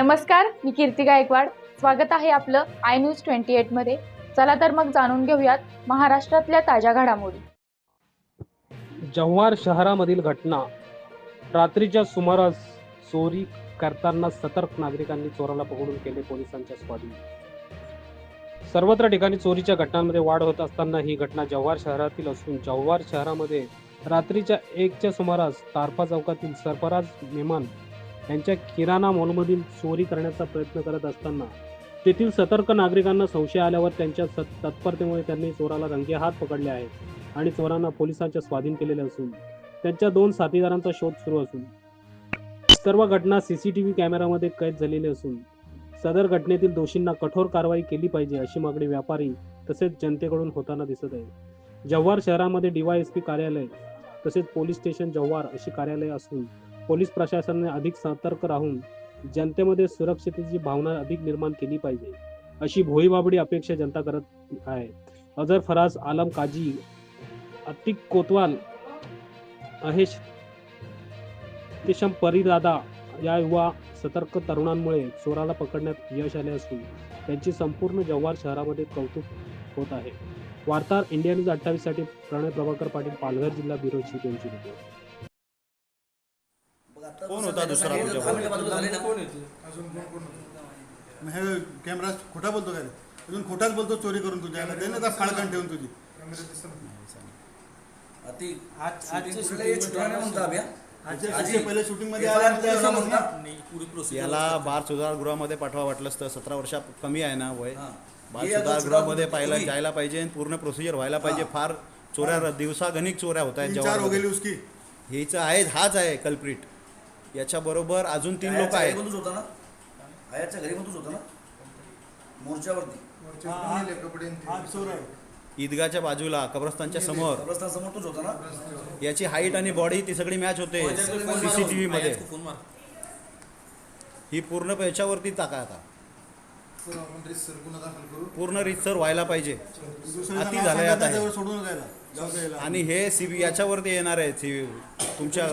नमस्कार मी कीर्ती गायकवाड. स्वागत आहे आपलं आय न्यूज ट्वेंटी एटमध्ये चला तर मग जाणून घेऊयात महाराष्ट्रातल्या ताज्या घडामोडी. जव्हार शहरामधील घटना. रात्रीच्या सुमारास चोरी करताना सतर्क नागरिकांनी चोराला पकडून केले पोलिसांच्या स्वाधीन सर्वत्र ठिकाणी चोरीच्या घटनांमध्ये वाढ होत असताना ही घटना जव्हार शहरातील असून जव्हार शहरामध्ये रात्रीच्या एकच्या सुमारास तारपा चौकातील सरफराज मेमान यांच्या किराणा मॉलमधील चोरी करण्याचा प्रयत्न करत असताना तेथील सतर्क नागरिकांना संशय आल्यावर त्यांच्या तत्परतेमुळे त्यांनी चोराला रंगेहात पकडले आहे आणि चोरांना पोलिसांच्या स्वाधीन केलेले असून त्यांच्या दोन साथीदारांचा शोध सुरू असून सर्व घटना सी सी टी व्ही कॅमेरामध्ये कैद झालेली असून सदर घटनेतील दोषींना कठोर कारवाई केली पाहिजे अशी मागणी व्यापारी तसेच जनतेकडून होताना दिसत आहे. जव्हार शहरामध्ये डीवायएसपी कार्यालय तसेच पोलीस स्टेशन जव्हार अशी कार्यालय असून पोलीस प्रशासनाने अधिक सतर्क राहून जनतेमध्ये सुरक्षितेची भावना अधिक निर्माण केली पाहिजे अशी भोईबाबडी अपेक्षा जनता करत आहे. अजर फराज आलम काजी अतिक कोतवाल महेश केशम परिदादा या युवा सतर्क तरुणांमुळे चोराला पकडण्यात यश आले असून त्यांची संपूर्ण जव्हार शहरामध्ये कौतुक होत आहे. वार्ताहर इंडिया न्यूज अठ्ठावीससाठी प्रणय प्रभाकर पाटील पालघर जिल्हा ब्युरोची त्यांची रिपोर्ट. कोण होता दुसरा हे कॅमेरा खोटा बोलतो काय? अजून खोटाच बोलतो चोरी करून तुझ्या. फाळकन ठेवून तुझी. पहिले शूटिंगमध्ये? याला बार सुधार गृहामध्ये पाठवा वाटलंच तर सतरा वर्षा कमी आहे ना वय. हा. बाल सुधार गृहामध्ये पाहिला जायला पाहिजे पूर्ण प्रोसिजर व्हायला पाहिजे. फार चोऱ्या दिवसागणिक चोऱ्या होत आहेत चार हो जव्हारमध्ये. गेली उसकी. हेच आहे हाच आहे कल्प्रिट याच्या बरोबर अजून तीन लोक आहेत. होता ना? आयाच्या घरी होता ना? मोर्चावरती. हा ईदगाच्या बाजूला कब्रस्तानच्या समोर कब्रस्तान समोर. तूच होता ना? याची हाईट आणि बॉडी ती सगळी मॅच होते सीसीटीव्ही मध्ये. ही पूर्ण याच्यावरती टाका आता. पूर्ण रितसर व्हायला पाहिजे. अति झालंय आता हे. सोडून आणि हे सी याच्यावरती येणार आहे सी तुमच्या